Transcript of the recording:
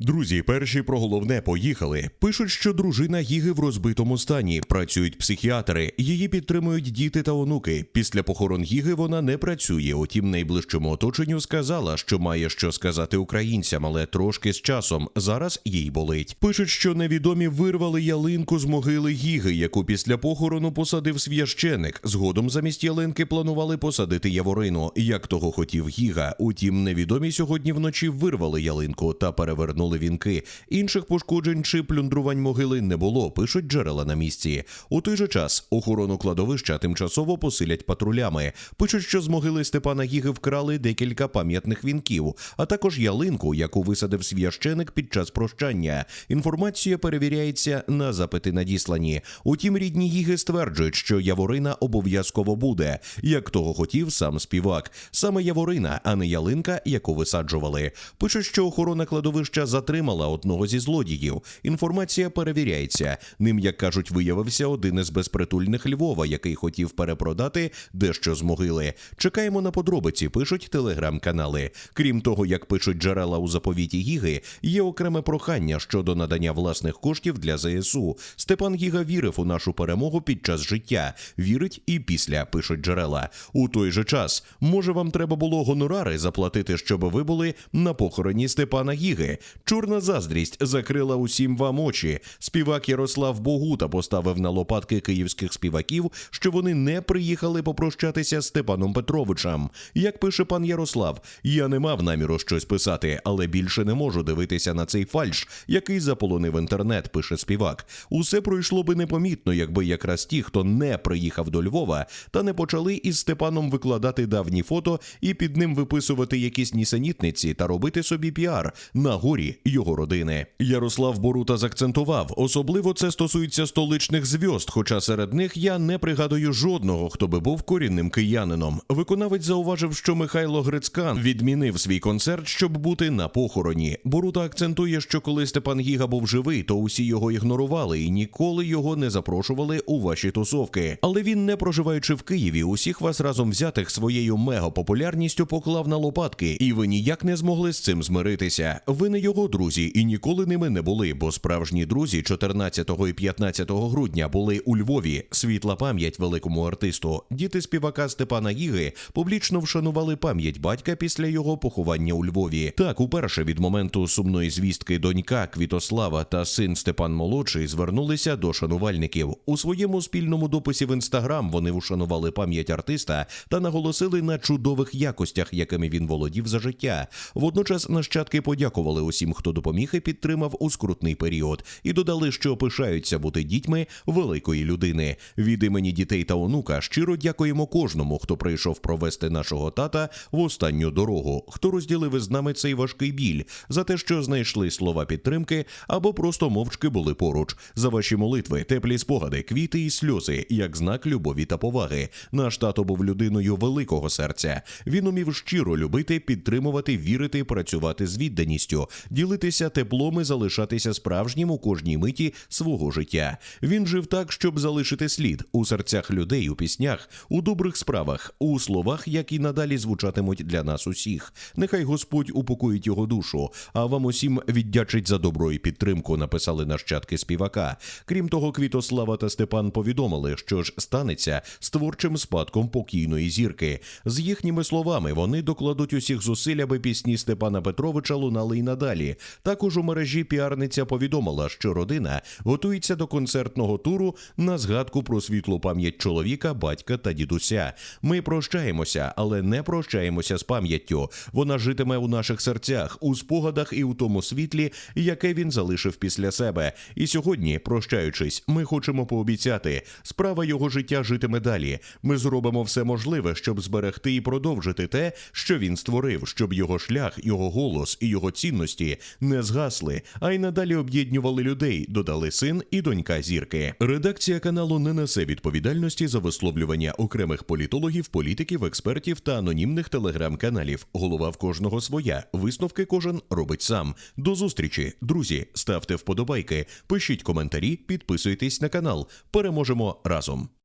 Друзі, перші про головне поїхали. Пишуть, що дружина Гіги в розбитому стані. Працюють психіатри. Її підтримують діти та онуки. Після похорон Гіги вона не працює. Утім, найближчому оточенню сказала, що має що сказати українцям, але трошки з часом. Зараз їй болить. Пишуть, що невідомі вирвали ялинку з могили Гіги, яку після похорону посадив священик. Згодом замість ялинки планували посадити яворину, як того хотів Гіга. Утім, невідомі сьогодні вночі вирвали ялинку та перевернули вінки. Інших пошкоджень чи плюндрувань могили не було. Пишуть джерела на місці. У той же час охорону кладовища тимчасово посилять патрулями. Пишуть, що з могили Степана Гіги вкрали декілька пам'ятних вінків, а також ялинку, яку висадив священик під час прощання. Інформація перевіряється на запити надіслані. Утім, рідні Гіги стверджують, що Яворина обов'язково буде, як того хотів сам співак. Саме Яворина, а не ялинка, яку висаджували. Пишуть, що охорона кладовища затримала одного зі злодіїв. Інформація перевіряється. Ним, як кажуть, виявився один із безпритульних Львова, який хотів перепродати дещо з могили. Чекаємо на подробиці. Пишуть телеграм-канали. Крім того, як пишуть джерела у заповіті Гіги, є окреме прохання щодо надання власних коштів для ЗСУ. Степан Гіга вірив у нашу перемогу під час життя. Вірить і після пишуть джерела. У той же час, може, вам треба було гонорари заплатити, щоб ви були на похороні Степана Гіги. Чорна заздрість закрила усім вам очі. Співак Ярослав Богута поставив на лопатки київських співаків, що вони не приїхали попрощатися з Степаном Петровичем. Як пише пан Ярослав, я не мав наміру щось писати, але більше не можу дивитися на цей фальш, який заполонив інтернет. Пише співак. Усе пройшло би непомітно, якби якраз ті, хто не приїхав до Львова, та не почали із Степаном викладати давні фото і під ним виписувати якісь нісенітниці та робити собі піар на горі його родини. Ярослав Борута закцентував, особливо це стосується столичних зв'язд, хоча серед них я не пригадую жодного, хто би був корінним киянином. Виконавець зауважив, що Михайло Грицькан відмінив свій концерт, щоб бути на похороні. Борута акцентує, що коли Степан Гіга був живий, то усі його ігнорували і ніколи його не запрошували у ваші тусовки. Але він, не проживаючи в Києві, усіх вас разом взятих своєю мегапопулярністю поклав на лопатки, і ви ніяк не змогли з цим змиритися. Ви не його друзі і ніколи ними не були, бо справжні друзі 14 і 15 грудня були у Львові. Світла пам'ять великому артисту. Діти співака Степана Гіги публічно вшанували пам'ять батька після його поховання у Львові. Так, уперше від моменту сумної звістки донька Квітослава та син Степан Молодший звернулися до шанувальників. У своєму спільному дописі в інстаграм вони вшанували пам'ять артиста та наголосили на чудових якостях, якими він володів за життя. Водночас нащадки подякували усім, хто допоміг і підтримав у скрутний період, і додали, що пишаються бути дітьми великої людини. Від імені дітей та онука щиро дякуємо кожному, хто прийшов провести нашого тата в останню дорогу, хто розділив із нами цей важкий біль за те, що знайшли слова підтримки або просто мовчки були поруч. За ваші молитви, теплі спогади, квіти і сльози, як знак любові та поваги. Наш тато був людиною великого серця. Він умів щиро любити, підтримувати, вірити, працювати з відданістю, ділитися теплом і залишатися справжнім у кожній миті свого життя. Він жив так, щоб залишити слід у серцях людей, у піснях, у добрих справах, у словах, які надалі звучатимуть для нас усіх. Нехай Господь упокоїть його душу, а вам усім віддячить за добро і підтримку. Написали нащадки співака. Крім того, Квітослава та Степан повідомили, що ж станеться з творчим спадком покійної зірки. З їхніми словами вони докладуть усіх зусиль, аби пісні Степана Петровича лунали й надалі. Також у мережі піарниця повідомила, що родина готується до концертного туру на згадку про світлу пам'ять чоловіка, батька та дідуся. Ми прощаємося, але не прощаємося з пам'яттю. Вона житиме у наших серцях, у спогадах і у тому світлі, яке він залишив після себе. І сьогодні, прощаючись, ми хочемо пообіцяти, справа його життя житиме далі. Ми зробимо все можливе, щоб зберегти і продовжити те, що він створив, щоб його шлях, його голос і його цінності не згасли, а й надалі об'єднували людей, додали син і донька зірки. Редакція каналу не несе відповідальності за висловлювання окремих політологів, політиків, експертів та анонімних телеграм-каналів. Голова в кожного своя. Висновки кожен робить сам. До зустрічі, друзі. Ставте вподобайки, пишіть коментарі, підписуйтесь на канал. Переможемо разом.